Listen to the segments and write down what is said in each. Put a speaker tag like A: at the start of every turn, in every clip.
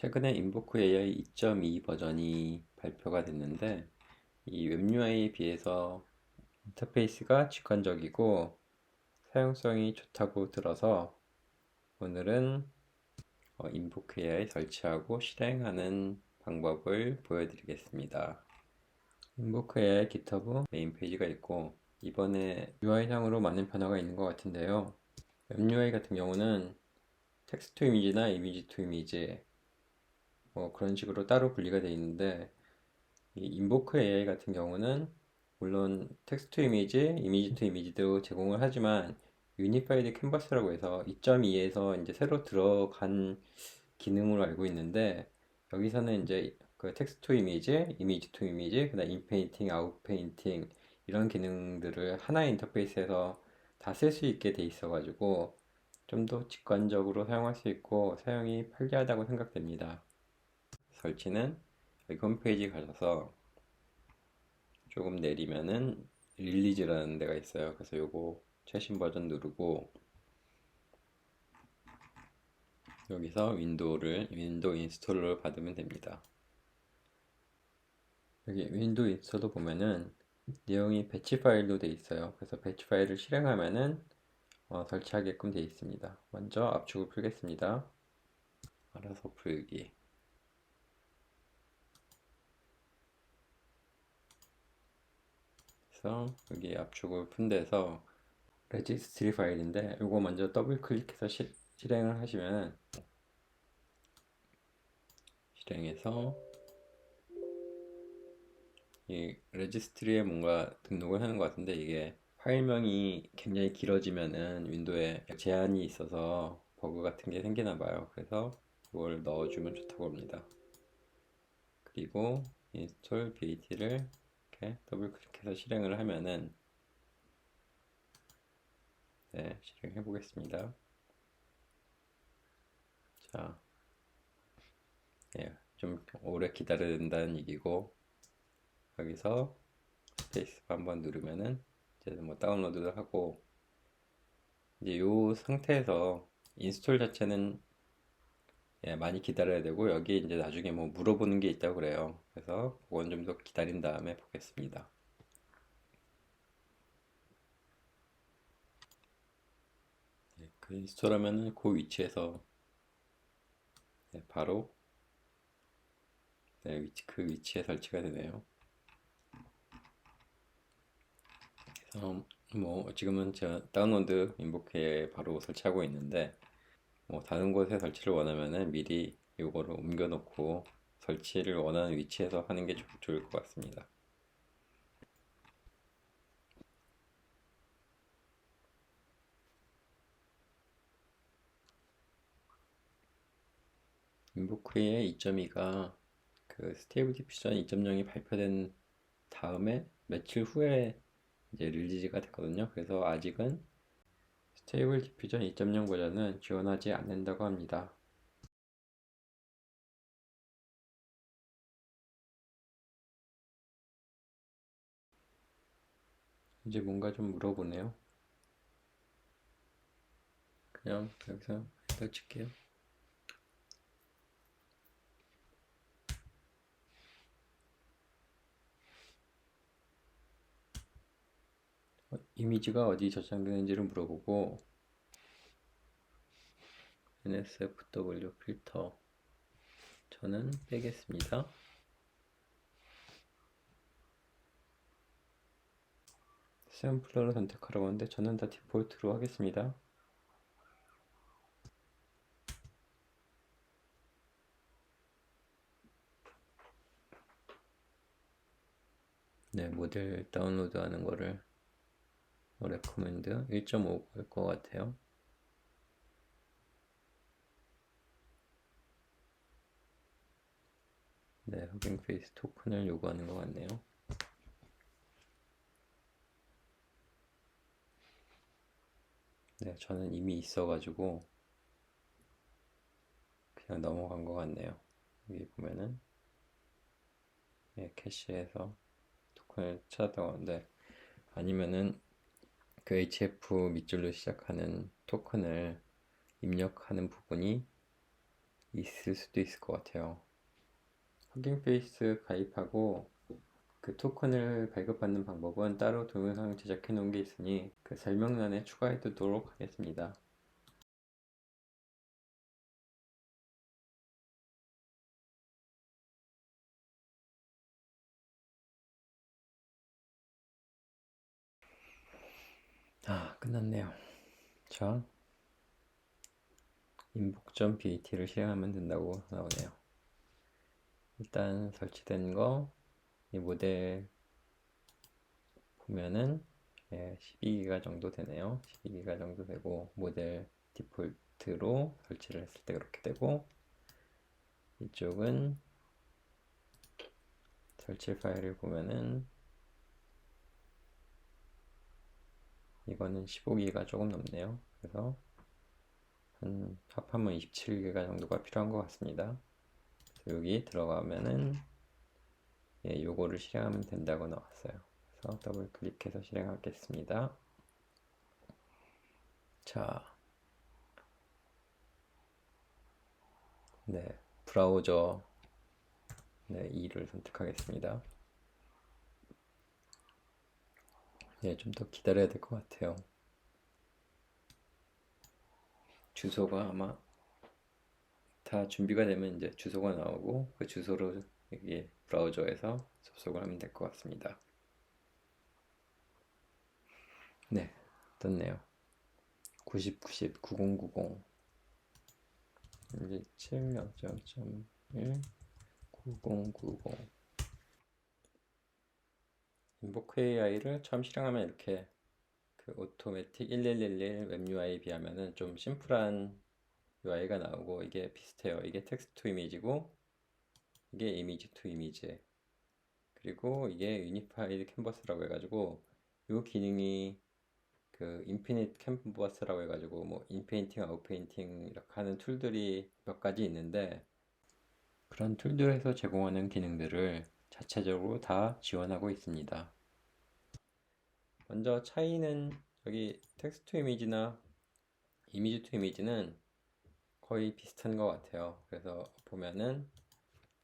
A: 최근에 인보크 AI 2.2 버전이 발표가 됐는데 이 웹UI에 비해서 인터페이스가 직관적이고 사용성이 좋다고 들어서 오늘은 어, 인보크 AI 설치하고 실행하는 방법을 보여드리겠습니다. 인보크 AI GitHub 메인 페이지가 있고 이번에 UI상으로 많은 변화가 있는 것 같은데요. 웹UI 같은 경우는 텍스트 투 이미지나 이미지 투 이미지 뭐 그런 식으로 따로 분리가 되어 있는데 이 인보크 AI 같은 경우는 물론 텍스트 투 이미지, 이미지 투 이미지도 제공을 하지만 유니파이드 캔버스라고 해서 2.2에서 이제 새로 들어간 기능으로 알고 있는데 여기서는 이제 그 텍스트 투 이미지, 이미지 투 이미지, 그다음 인페인팅, 아웃 페인팅 이런 기능들을 하나의 인터페이스에서 다 쓸 수 있게 돼 있어 가지고 좀 더 직관적으로 사용할 수 있고 사용이 편리하다고 생각됩니다. 설치는 여기 홈페이지 가셔서 조금 내리면은 릴리즈라는 데가 있어요. 그래서 요거 최신 버전 누르고 여기서 윈도우를 윈도우 인스톨을 받으면 됩니다. 여기 윈도우 인스톨도 보면은 내용이 배치 파일로 돼 있어요. 그래서 배치 파일을 실행하면은 어, 설치하게끔 돼 있습니다. 먼저 압축을 풀겠습니다. 알아서 풀기. 그래서 여기 압축을 푼 데서 레지스트리 파일인데 이거 먼저 더블 클릭해서 시, 실행을 하시면 실행해서 이 레지스트리에 뭔가 등록을 하는 것 같은데 이게 파일명이 굉장히 길어지면은 윈도우에 제한이 있어서 버그 같은 게 생기나 봐요. 그래서 이걸 넣어주면 좋다고 합니다. 그리고 인스톨 BAT를 이렇게 더블 클릭해서 실행을 하면은 네, 실행해 보겠습니다. 자, 예, 좀 오래 기다려야 된다는 얘기고 여기서 스페이스 한번 누르면은 이제 뭐 다운로드를 하고 이제 요 상태에서 인스톨 자체는 예, 많이 기다려야 되고 여기 이제 나중에 뭐 물어보는 게 있다고 그래요. 그래서 그건 좀 더 기다린 다음에 보겠습니다. 네, 그 인스톨하면은 그 위치에서 네, 바로 네, 위치, 그 위치에 설치가 되네요. 그래서 뭐 지금은 제가 다운로드 인보크에 바로 설치하고 있는데 뭐 다른 곳에 설치를 원하면은 미리 이거를 옮겨 놓고 설치를 원하는 위치에서 하는 게 좋을 것 같습니다. 인보크의 2.2가 그 스테이블 디퓨전 2.0이 발표된 다음에 며칠 후에 이제 릴리즈가 됐거든요. 그래서 아직은 스테이블 디퓨전 2.0 버전은 지원하지 않는다고 합니다. 이제 뭔가 좀 물어보네요. 그냥 여기서 일단 칠게요. 어, 이미지가 어디 저장되는지를 물어보고 NSFW 필터 저는 빼겠습니다. 샘플러를 선택하라고 하는데 저는 다 디폴트로 하겠습니다. 네, 모델 다운로드 하는 거를 레코멘드 1.5일 것 같아요. 네, 허깅 페이스 토큰을 요구하는 것 같네요. 네, 저는 이미 있어가지고 그냥 넘어간 것 같네요. 여기 보면은 네, 캐시에서 토큰을 찾았다고 하는데 아니면은 그 HF 밑줄로 시작하는 토큰을 입력하는 부분이 있을 수도 있을 것 같아요. 허깅 페이스 가입하고 그 토큰을 발급받는 방법은 따로 동영상 제작해 놓은 게 있으니 그 설명란에 추가해 두도록 하겠습니다. 끝났네요. 자, 인복점 BAT를 실행하면 된다고 나오네요. 일단 설치된 거, 이 모델 보면은 예, 12기가 정도 되네요. 12기가 정도 되고 모델 디폴트로 설치를 했을 때 그렇게 되고 이쪽은 설치 파일을 보면은 이거는 15기가 조금 넘네요. 그래서 한 합하면 27기가 정도가 필요한 것 같습니다. 여기 들어가면은 예, 요거를 실행하면 된다고 나왔어요. 그래서 더블 클릭해서 실행하겠습니다. 자, 네, 브라우저 네, 2를 선택하겠습니다. 예, 좀 더 기다려야 될 것 같아요. 주소가 아마 다 준비가 되면 이제 주소가 나오고 그 주소로 여기 브라우저에서 접속을 하면 될 것 같습니다. 네, 떴네요. 90, 90, 9090 17, 0.1, 9090 인보크 AI를 처음 실행하면 이렇게 그 오토매틱 1111 웹 UI에 비하면은 좀 심플한 UI가 나오고 이게 비슷해요. 이게 텍스트 투 이미지고 이게 이미지 투 이미지 그리고 이게 유니파이드 캔버스라고 해가지고 이 기능이 그 인피니트 캔버스라고 해가지고 뭐 인페인팅, 아웃페인팅 이렇게 하는 툴들이 몇 가지 있는데 그런 툴들에서 제공하는 기능들을 자체적으로 다 지원하고 있습니다. 먼저 차이는 여기 텍스트 투 이미지나 이미지 투 이미지는 거의 비슷한 것 같아요. 그래서 보면은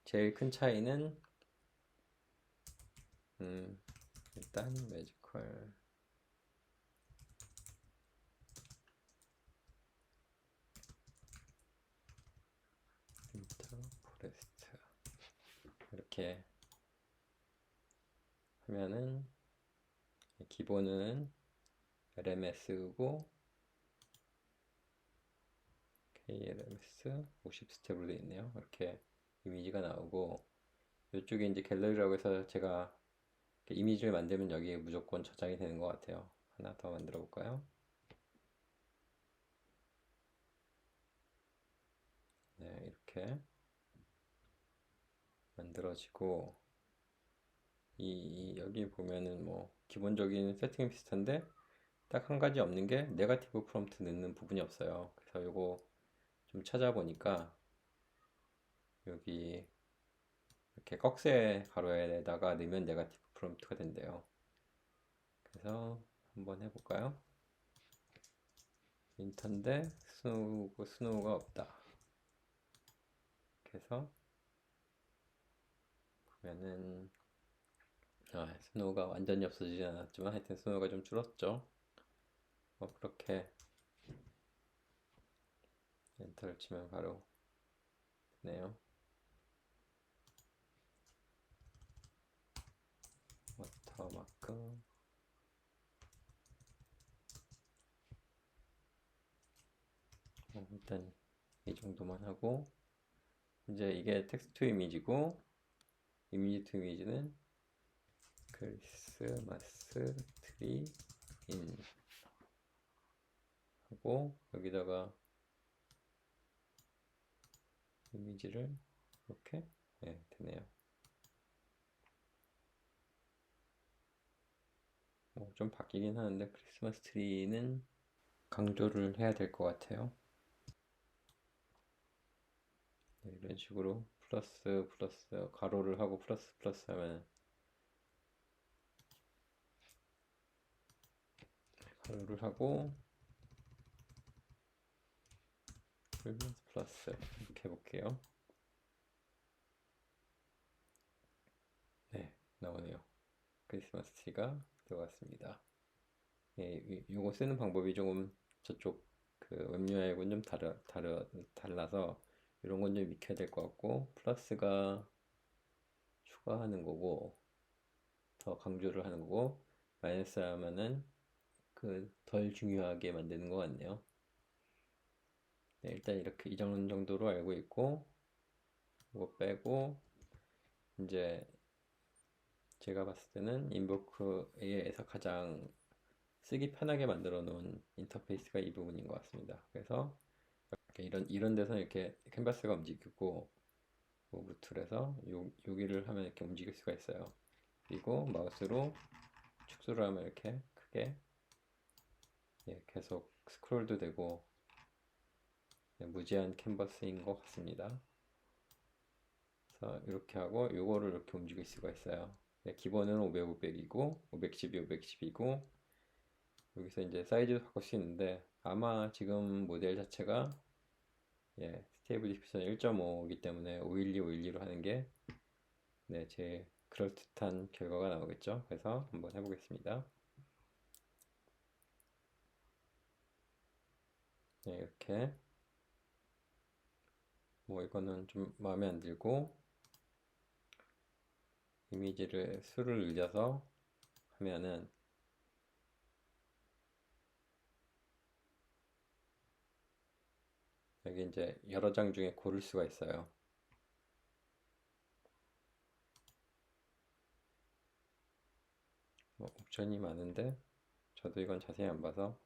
A: 제일 큰 차이는 음, 일단 매지컬 인터 포레스트 이렇게 하면은 기본은 LMS고 KLMS 50스텝으로 되어 있네요. 이렇게 이미지가 나오고 이쪽에 이제 갤러리라고 해서 제가 이미지를 만들면 여기에 무조건 저장이 되는 것 같아요. 하나 더 만들어 볼까요? 네, 이렇게 만들어지고 이 여기 보면은 뭐 기본적인 세팅이 비슷한데 딱 한 가지 없는 게 네가티브 프롬프트 넣는 부분이 없어요. 그래서 이거 좀 찾아보니까 여기 이렇게 꺽쇠 가로에다가 넣으면 네가티브 프롬프트가 된대요. 그래서 한번 해볼까요? 인턴데 스노우 스노우가 없다. 그래서 보면은 아, 스노우가 완전히 없어지지 않았지만 하여튼 스노우가 좀 줄었죠. 뭐 그렇게 엔터를 치면 바로 되네요. 워터마크 어, 일단 이 정도만 하고 이제 이게 텍스트 이미지고 이미지 투 이미지는 크리스마스 트리 인 하고 여기다가 이미지를 이렇게 네, 되네요. 뭐 좀 바뀌긴 하는데 크리스마스 트리는 강조를 해야 될 것 같아요. 네, 이런 식으로 플러스 플러스 가로를 하고 플러스 플러스 하면 가로 를 하고 크리스마스 플러스 이렇게 해볼게요. 네, 나오네요. 크리스마스 트리가 들어갔습니다. 예, 이- 요거 쓰는 방법이 조금 저쪽 그 웹UI하고는 좀 다르, 다르, 달라서 이런 건 좀 익혀야 될 것 같고 플러스가 추가하는 거고 더 강조를 하는 거고 마이너스 하면은 그 덜 중요하게 만드는 것 같네요. 네, 일단 이렇게 이 정도 정도로 알고 있고 이거 빼고 이제 제가 봤을 때는 인보크에서 가장 쓰기 편하게 만들어 놓은 인터페이스가 이 부분인 것 같습니다. 그래서 이런 이런 데서 이렇게 캔버스가 움직이고 무브 툴에서 요, 여기를 하면 이렇게 움직일 수가 있어요. 그리고 마우스로 축소를 하면 이렇게 크게 예, 계속 스크롤도 되고 네, 무제한 캔버스인 것 같습니다. 그래서 이렇게 하고 요거를 이렇게 움직일 수가 있어요. 네, 기본은 500, 500이고 512, 512고 여기서 이제 사이즈도 바꿀 수 있는데 아마 지금 모델 자체가 예, 스테이블 디피전 1.5이기 때문에 512, 512로 하는 게 네, 제 그럴듯한 결과가 나오겠죠. 그래서 한번 해보겠습니다. 네, 이렇게 뭐 이거는 좀 마음에 안 들고 이미지를 수를 늘려서 하면은 여기 이제 여러 장 중에 고를 수가 있어요. 뭐 옵션이 많은데 저도 이건 자세히 안 봐서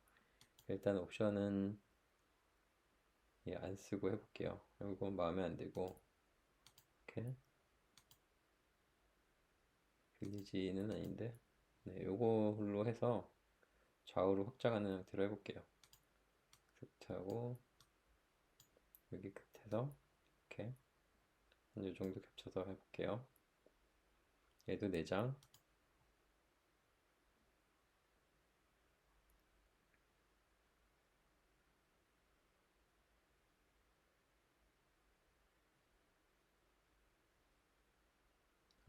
A: 일단 옵션은 예, 안 쓰고 해볼게요. 이거 마음에 안 들고 이렇게 빌리지는 아닌데 네, 요걸로 해서 좌우로 확장하는 형태로 해볼게요. 끝하고 여기 끝에서 이렇게 한 요 정도 겹쳐서 해볼게요. 얘도 4장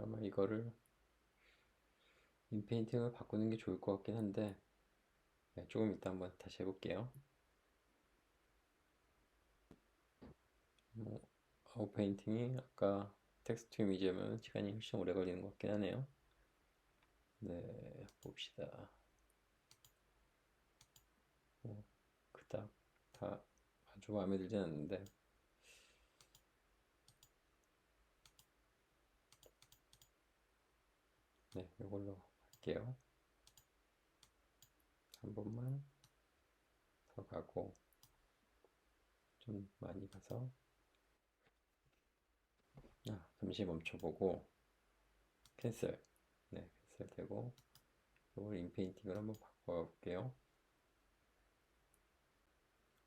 A: 아마 이거를 인페인팅을 바꾸는 게 좋을 것 같긴 한데 네, 조금 이따 한번 다시 해볼게요. 뭐 아웃페인팅이 아까 텍스트 이미지면 시간이 훨씬 오래 걸리는 것 같긴 하네요. 네, 봅시다. 뭐 그닥 다 아주 마음에 들진 않는데 네, 이걸로 할게요. 한 번만 더 가고 좀 많이 가서 아, 잠시 멈춰보고 캔슬 네, 캔슬 되고 이걸 인페인팅을 한번 바꿔볼게요.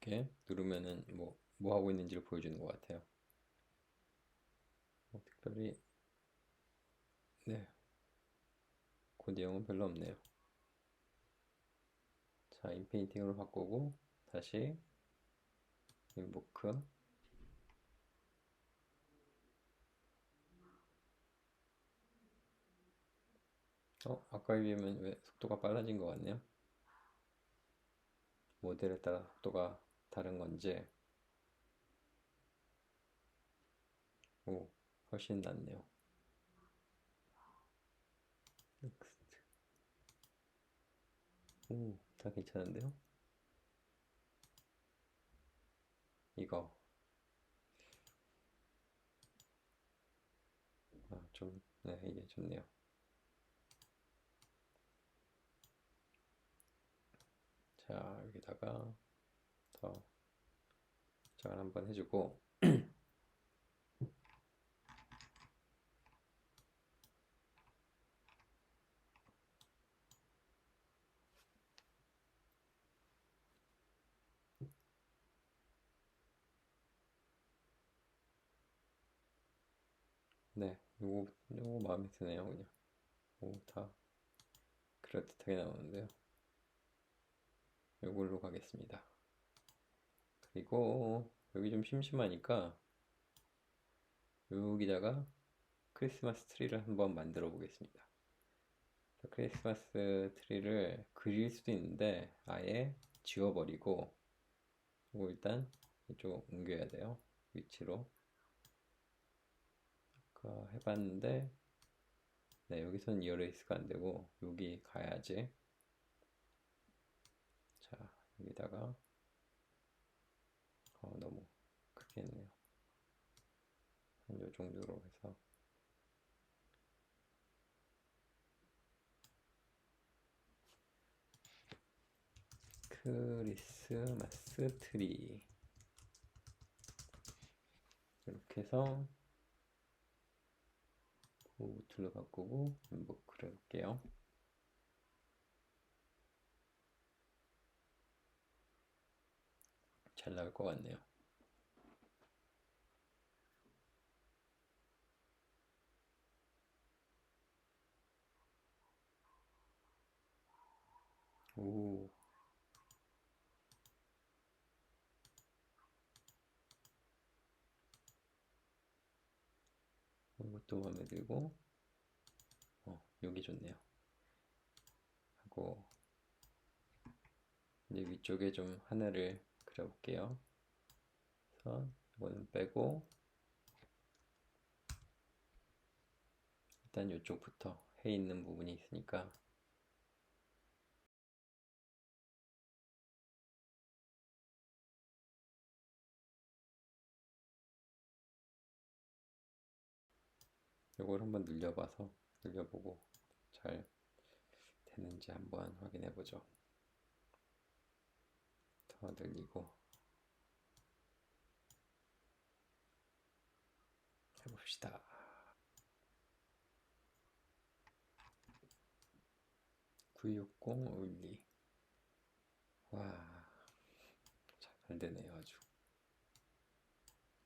A: 이렇게 누르면은 뭐, 뭐 하고 있는지를 보여주는 것 같아요. 뭐 특별히 네, 그 내용은 별로 없네요. 자, 인페인팅으로 바꾸고 다시 인보크 어, 아까에 비하면 왜 속도가 빨라진 것 같네요. 모델에 따라 속도가 다른 건지 오, 훨씬 낫네요. 넥스트 오, 다 괜찮은데요? 이거 아, 좀, 네, 이게 좋네요. 자, 여기다가 더 저장을 한번 해주고 네, 요거, 요거 마음에 드네요, 그냥. 오, 다 그럴듯하게 나오는데요. 요걸로 가겠습니다. 그리고 여기 좀 심심하니까 여기다가 크리스마스 트리를 한번 만들어 보겠습니다. 크리스마스 트리를 그릴 수도 있는데 아예 지워버리고 이거 일단 이쪽 옮겨야 돼요. 위치로. 아까 해봤는데 네 여기선 이어레이스가 안 되고 여기 가야지. 자 여기다가 어, 너무 크게 했네요. 한 요 정도로 해서 크리스마스 트리 이렇게 해서 보트로 바꾸고 뭐 그려볼게요. 잘 나올 것 같네요. 오. 이것도 마음에 들고, 어, 여기 좋네요. 하고, 이제 위쪽에 좀 하나를 그려볼게요. 그래서 이거는 빼고, 일단 이쪽부터 해 있는 부분이 있으니까 이걸 한번 늘려봐서 늘려보고 잘 되는지 한번 확인해 보죠. 더 늘리고 해봅시다. 구육공 올리 와, 잘 되네요 아주.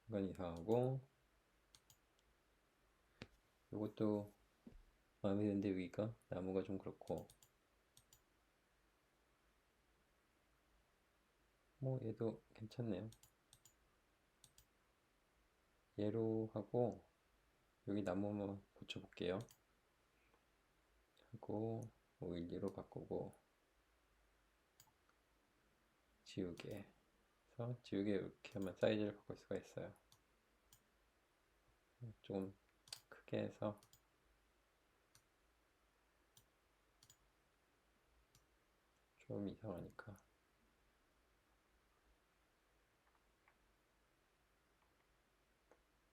A: 이건 이상하고 이것도 마음에 드는데 위가 나무가 좀 그렇고. 뭐 얘도 괜찮네요. 얘로 하고 여기 나무만 고쳐볼게요. 하고 오일리로 바꾸고 지우개. 그래서 지우개 이렇게 하면 사이즈를 바꿀 수가 있어요. 조금 크게 해서 좀 이상하니까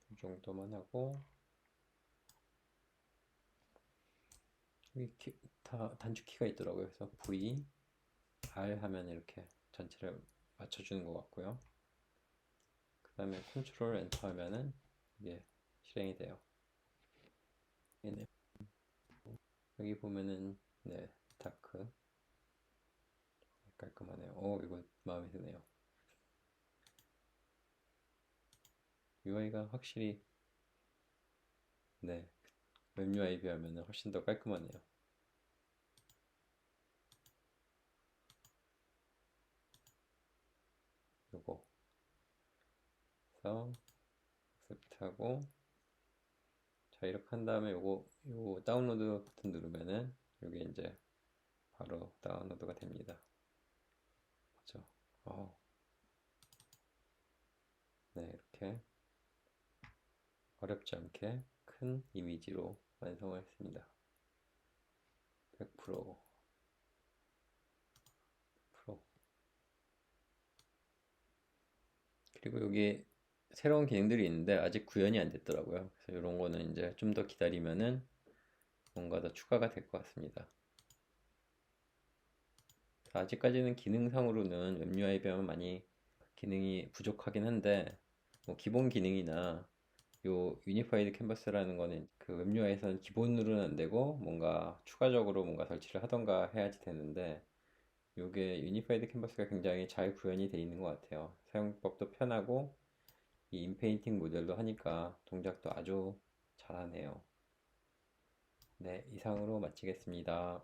A: 이 정도만 하고 여기 키, 다 단축키가 있더라고요. 그래서 V, R 하면 이렇게 전체를 맞춰주는 것 같고요. 그 다음에 컨트롤 엔터 하면은 이게 실행이 돼요. 얘네. 여기 보면은 네 다크 깔끔하네요. 오 이거 마음에 드네요. UI가 확실히 네 웹 UI 비하면 훨씬 더 깔끔하네요. 요거 그래서 액셉트하고 자 이렇게 한 다음에 요거 요 다운로드 버튼 누르면은 요게 이제 바로 다운로드가 됩니다. 그죠? 어. 네 이렇게 어렵지 않게 큰 이미지로 완성을 했습니다. 100% 100% 그리고 여기 새로운 기능들이 있는데 아직 구현이 안 됐더라고요. 그래서 이런 거는 이제 좀 더 기다리면은 뭔가 더 추가가 될 것 같습니다. 아직까지는 기능상으로는 웹 UI 비하면 많이 기능이 부족하긴 한데 뭐 기본 기능이나 요 유니파이드 캔버스라는 거는 그웹 UI에서는 기본으로는 안 되고 뭔가 추가적으로 뭔가 설치를 하던가 해야지 되는데 요게 유니파이드 캔버스가 굉장히 잘 구현이 돼 있는 것 같아요. 사용법도 편하고 이 인페인팅 모델도 하니까 동작도 아주 잘하네요. 네, 이상으로 마치겠습니다.